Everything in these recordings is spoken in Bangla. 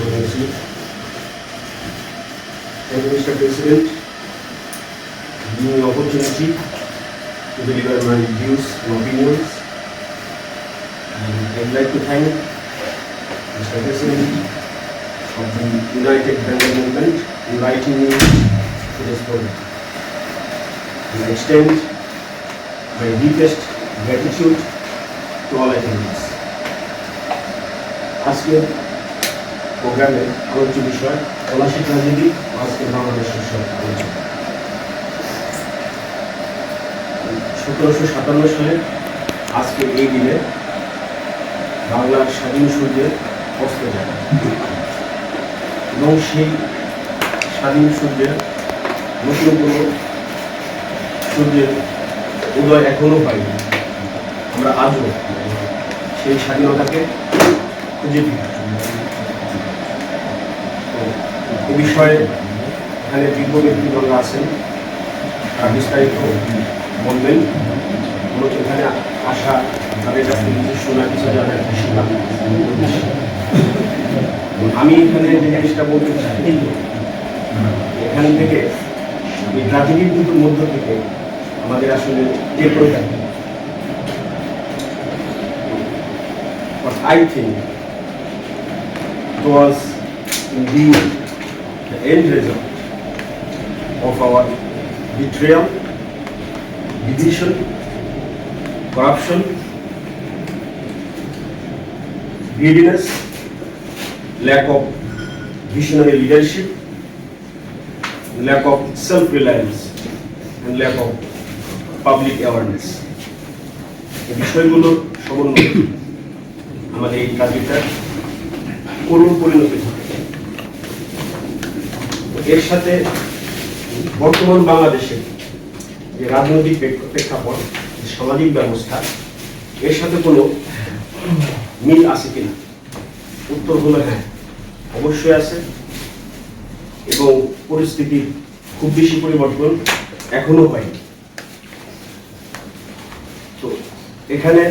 Emergency. Thank you, Mr. President, me opportunity to deliver my views and opinions. And I'd like to thank Mr. President of the United Bengal Movement inviting me to this program. And I extend my deepest gratitude to all attendees. আজকের প্রোগ্রামে আলোচ্য বিষয় পলাশিক রাজনীতি ও আজকের বাংলাদেশের সব সতেরোশো সাতান্ন সালে আজকে এই দিনে বাংলার স্বাধীন সূর্যের অস্ত যায় এবং সেই স্বাধীন সূর্যের নতুন কোনো সূর্যের উদয় এখনও পাইনি আমরা আজও সেই স্বাধীনতাকে খুঁজে এ বিষয়ে এখানে বিজ্ঞ ব্যক্তিবর্গ আছেন, তারা বিস্তারিত বলবেন। মূলত এখানে আসা তাদের কাছ কিছু শোনা কিছু জানার একটা আমি এখানে যে জিনিসটা বলতে চাই, এখান থেকে এই প্রাকৃতিক দুটোর মধ্য থেকে আমাদের আসলে যে প্রয়োজন But I was indeed the end result of our betrayal, division, corruption, greediness, lack of visionary leadership, lack of self-reliance, and lack of public awareness. এই বিষয়গুলোর সমন্বয় আমাদের এই কাজটার করুণ পরিণতি এর সাথে বর্তমান বাংলাদেশে যে রাজনৈতিক প্রেক্ষাপট সামাজিক ব্যবস্থা, এর সাথে কোনো মিল আছে কিনা? উত্তর হলো হ্যাঁ অবশ্যই আছে এবং পরিস্থিতির খুব বেশি পরিবর্তন এখনও হয়নি। তো এখানে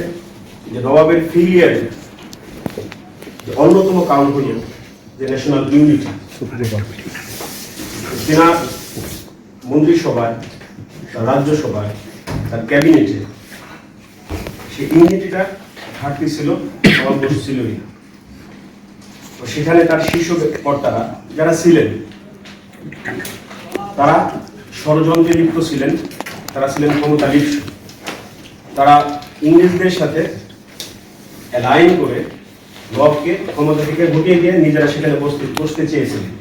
যে নবাবের ফিলিয়ারের অন্যতম কারণ হল যে ন্যাশনাল ইউনিটি তেনার মন্ত্রিসভায় তার রাজ্যসভায়, তার ক্যাবিনেটে, সেই ইউনিটিটা ঘাটতি ছিল ছিলই। না তো সেখানে তার শীর্ষ কর্তারা যারা ছিলেন, তারা ষড়যন্ত্রে লিপ্ত ছিলেন, তারা ছিলেন ক্ষমতা লিপ্ত। তারা ইংরেজদের সাথে অ্যালাইন করে লবকে ক্ষমতা থেকে ঢুকিয়ে দিয়ে নিজেরা সেখানে বসতে বসতে চেয়েছিলেন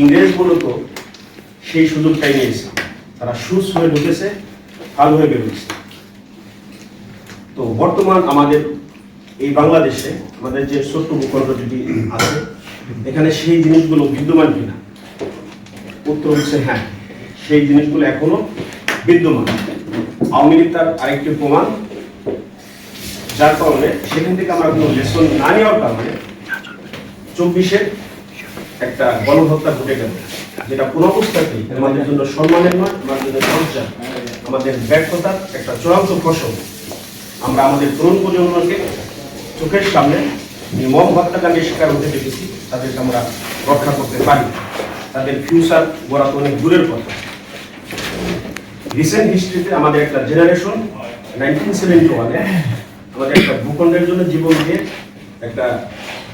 ইংরেজ মূলত সেই সুযোগটাই নিয়েছে। তারা সুস হয়ে ঢুকেছে, ফাল হয়ে বেরোচ্ছে। তো বর্তমান আমাদের এই বাংলাদেশে আমাদের যে ছোট্ট ভূখণ্ড যদি আছে, এখানে সেই জিনিসগুলো বিদ্যমান কিনা? উত্তর হচ্ছে হ্যাঁ সেই জিনিসগুলো এখনও বিদ্যমান। আওয়ামী লীগ তার আরেকটি প্রমাণ যার কারণে সেখান থেকে আমরা কোনো লেসন না নেওয়ার কারণে চব্বিশের একটা গণহত্যা ঘটে গেল, যেটা কোন অবস্থাতেই আমাদের জন্য সম্মানের নয়, আমাদের জন্য লজ্জা, আমাদের ব্যর্থতার একটা চূড়ান্ত ফসল। আমরা আমাদের তরুণ প্রজন্মকে চোখের সামনে নির্মম হত্যাকাণ্ডের শিকার হতে দেখেছি, তাদেরকে আমরা রক্ষা করতে পারি। তাদের ফিউচার গড়া তো অনেক দূরের কথা। রিসেন্ট হিস্ট্রিতে আমাদের একটা জেনারেশন নাইনটিন সেভেন্টি ওয়ানে আমাদের একটা ভূখণ্ডের জন্য জীবন দিয়ে একটা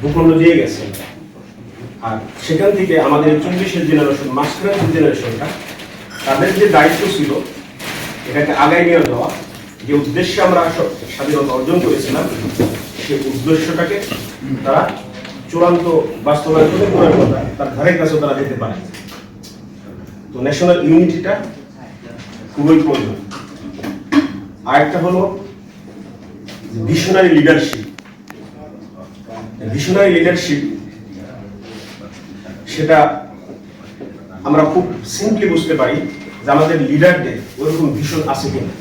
ভূখণ্ড দিয়ে গেছে। আর সেখান থেকে আমাদের চব্বিশের জেনারেশন মাস্টার জেনারেশনটা তাদের যে দায়িত্ব ছিল, এটাকে আগায় নিয়ে যাওয়া, যে উদ্দেশ্যে আমরা স্বাধীনতা অর্জন করেছিলাম, সেই উদ্দেশ্যটাকে তারা চূড়ান্ত বাস্তবায়ন করে তার ধারে কাছে তারা যেতে পারে। তো ন্যাশনাল ইউনিটিটা খুবই প্রয়োজন। আরেকটা হলো ভিশনারি লিডারশিপ ভিশনারি লিডারশিপ সেটা আমরা খুব সিম্পলি বুঝতে পারি যে আমাদের লিডারদের ওরকম ভীষণ আছে কিনা।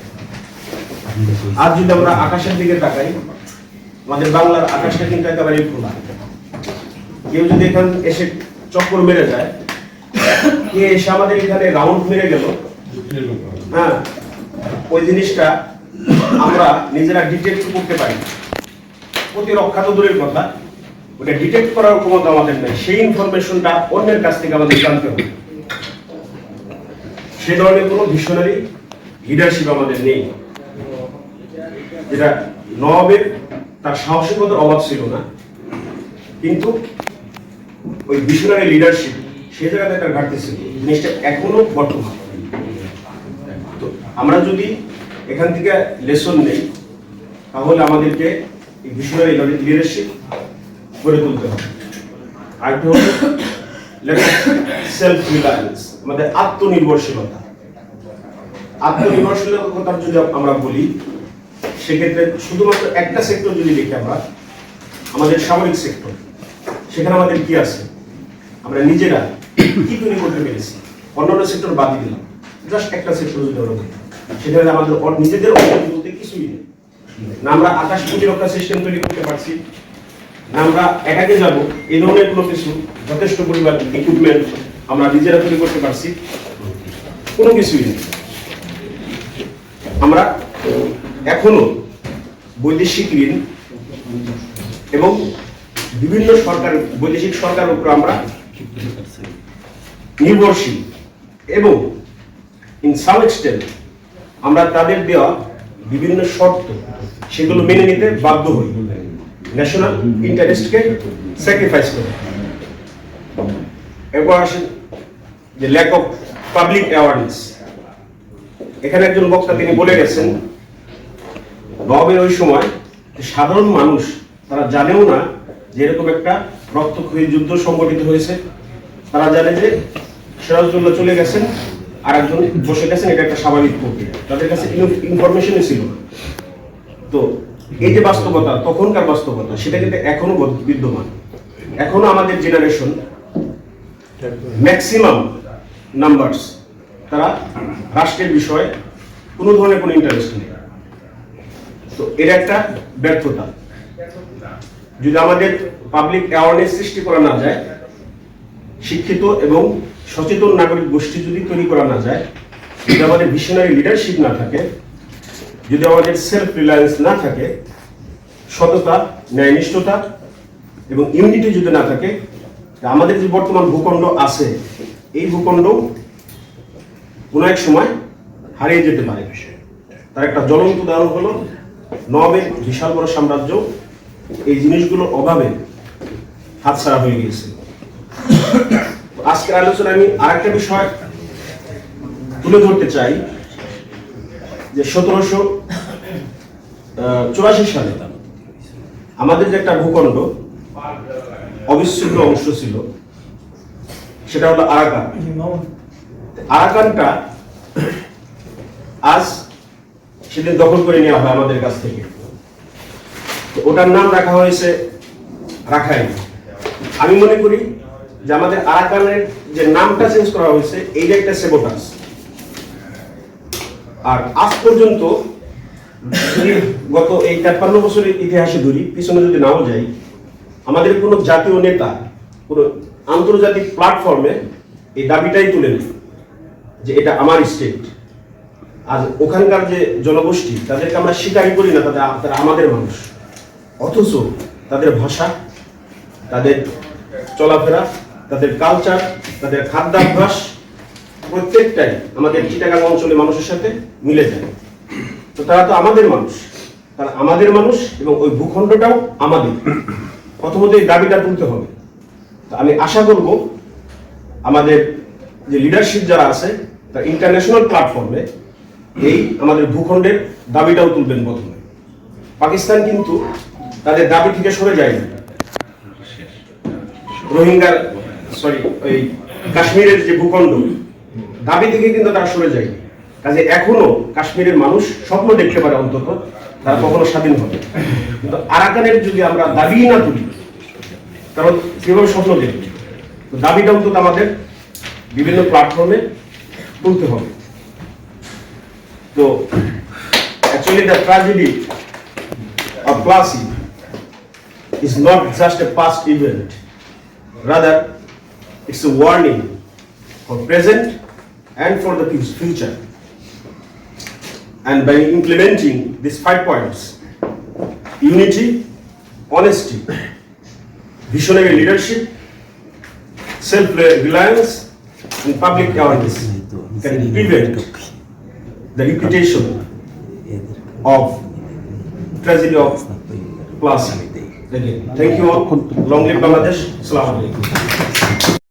আজ যদি আমরা আকাশের দিকে তাকাই আমাদের বাংলার আকাশটা কিন্তু একেবারে খোলা কেউ যদি এখান এসে চক্কর মেরে যায় কে এসে আমাদের এখানে রাউন্ড মেরে গেল? হ্যাঁ ওই জিনিসটা আমরা নিজেরা ডিটেক্ট করতে পারি। প্রতিরক্ষা তো দূরের কথা। ওটা ডিটেক্ট করার ক্ষমতা আমাদের নেই। সেই ইনফরমেশনটা অন্যের কাছ থেকে আমাদের জানতে হবে। সে ধরনের কোনো ভিশনারি লিডারশিপ আমাদের নেই। যেটা নবাবের তার সাহসিকতার অভাব ছিল না। কিন্তু ওই ভিশনারি লিডারশিপ সেই জায়গাতে একটা ঘাটতি ছিল। জিনিসটা এখনও বর্তমান। তো আমরা যদি এখান থেকে লেসন নেই। তাহলে আমাদেরকে এই ভিশনারি লিডারশিপ গড়ে তুলতে হবে। আরেকটা হলো সেলফ রিলায়েন্স আমাদের আত্মনির্ভরশীলতা। আত্মনির্ভরশীলতার যদি আমরা বলি, সেক্ষেত্রে শুধুমাত্র একটা সেক্টর যদি দেখি আমরা, আমাদের সামরিক সেক্টর সেখানে আমাদের কি আছে? আমরা নিজেরা কি তৈরি করতে পেরেছি? অন্যান্য সেক্টর বাদ দিলাম। জাস্ট একটা সেক্টর যদি আমরা সেখানে আমাদের নিজেদের অর্জন বলতে কিছুই নেই। না আমরা আকাশ প্রতিরক্ষা সিস্টেম তৈরি করতে পারছি, না আমরা একাকে যাব এই ধরনের কোনো কিছু যথেষ্ট পরিমাণ ইকুইপমেন্ট আমরা নিজেরা তৈরি করতে পারছি, কোনো কিছুই নেই। আমরা এখনও বৈদেশিক ঋণ এবং বিভিন্ন সরকার, বৈদেশিক সরকারের উপর আমরা নির্ভরশীল এবং ইন সাম এক্সটেন্ট আমরা তাদের দেওয়া বিভিন্ন শর্ত, সেগুলো মেনে নিতে বাধ্য হই। ন্যাশনাল ইন্টারেস্টকে স্যাক্রিফাইস করে। এরপর আসেন যে ল্যাক অফ পাবলিক অ্যাওয়ারনেস এখানে একজন বক্তা তিনি বলে গেছেন নবের ওই সময় সাধারণ মানুষ, তারা জানেও না যে এরকম একটা রক্তক্ষয়ী যুদ্ধ সংগঠিত হয়েছে। তারা জানে যে সিরাজদৌল্লা চলে গেছেন আর একজন বসে গেছেন, এটা একটা স্বাভাবিক প্রক্রিয়া। তাদের কাছে ইনফরমেশনই ছিল তো এই যে বাস্তবতা, তখনকার বাস্তবতা, সেটা কিন্তু এখনও বিদ্যমান। এখনও আমাদের জেনারেশন ম্যাক্সিমাম নাম্বারস তারা রাষ্ট্রের বিষয়ে কোনো ধরনের কোনো ইন্টারেস্ট নেই। তো এটা একটা ব্যর্থতা। যদি আমাদের পাবলিক অ্যাওয়ারনেস সৃষ্টি করা না যায়, শিক্ষিত এবং সচেতন নাগরিক গোষ্ঠী যদি তৈরি করা না যায়, যদি আমাদের ভিশনারি লিডারশিপ না থাকে, যদি আমাদের সেলফ রিলায়েন্স না থাকে, সততা, ন্যায়নিষ্ঠতা এবং ইউনিটি যদি না থাকে আমাদের যে বর্তমান ভূখণ্ড আছে, এই ভূখণ্ড কোনো এক সময় হারিয়ে যেতে পারে। তার একটা জ্বলন্ত উদাহরণ হলো নবের বিশাল বড় সাম্রাজ্য, এই জিনিসগুলোর অভাবে হাতছাড়া হয়ে গিয়েছে। আজকের আলোচনায় আমি আরেকটা বিষয় তুলে ধরতে চাই, যে সতেরোশো চুরাশি সালে আমাদের যে একটা ভূখণ্ড, অবিচ্ছিন্ন অংশ ছিল, সেটা হলো আরাকান। আরাকানটা আজ সেদিন দখল করে নেওয়া হয় আমাদের কাছ থেকে। ওটার নাম রাখা হয়েছে রাখাইন। আমি মনে করি যে আমাদের আরাকানের যে নামটা চেঞ্জ করা হয়েছে, এইটা একটা সেবোটাস আর আজ পর্যন্ত গত এই তেপ্পান্ন বছরের ইতিহাসে ধরি, পিছনে যদি নাও যাই, আমাদের কোনো জাতীয় নেতা, কোনো আন্তর্জাতিক প্ল্যাটফর্মে এই দাবিটাই তুলে নেই যে এটা আমার স্টেট আর ওখানকার যে জনগোষ্ঠী, তাদেরকে আমরা স্বীকারই করি না, তাদের তারা আমাদের মানুষ। অথচ তাদের ভাষা, তাদের চলাফেরা তাদের কালচার তাদের খাদ্যাভ্যাস, প্রত্যেকটাই আমাদের চিটাগাং অঞ্চলের মানুষের সাথে মিলে যায়। তো তারা তো আমাদের মানুষ। তারা আমাদের মানুষ এবং ওই ভূখণ্ডটাও আমাদের। প্রথমত এই দাবিটা তুলতে হবে। তো আমি আশা করব আমাদের যে লিডারশিপ যারা আছে তারা ইন্টারন্যাশনাল প্ল্যাটফর্মে এই আমাদের ভূখণ্ডের দাবিটাও তুলবেন প্রথমে। পাকিস্তান কিন্তু তাদের দাবি থেকে সরে যায়নি। রোহিঙ্গার সরি ওই কাশ্মীরের যে ভূখণ্ড দাবি থেকে কিন্তু তারা সরে যায়নি। কাজে এখনও কাশ্মীরের মানুষ স্বপ্ন দেখতে পারে অন্তত তারা কখনো স্বাধীন হবে। কিন্তু আরাকানের যদি আমরা দাবি না তুলি কারণ কীভাবে স্বপ্ন দেখবে। দাবিটা অন্তত আমাদের বিভিন্ন প্ল্যাটফর্মে তুলতে হবে। তো actually the tragedy of Plassey is not just a past event. Rather, it's a warning for present and for the future. And by implementing these five points, unity, honesty, visionary leadership, self-reliance, and public awareness can prevent the reputation of tragedy of Plaza. Thank you all. Long live Bangladesh. Assalamu alaikum.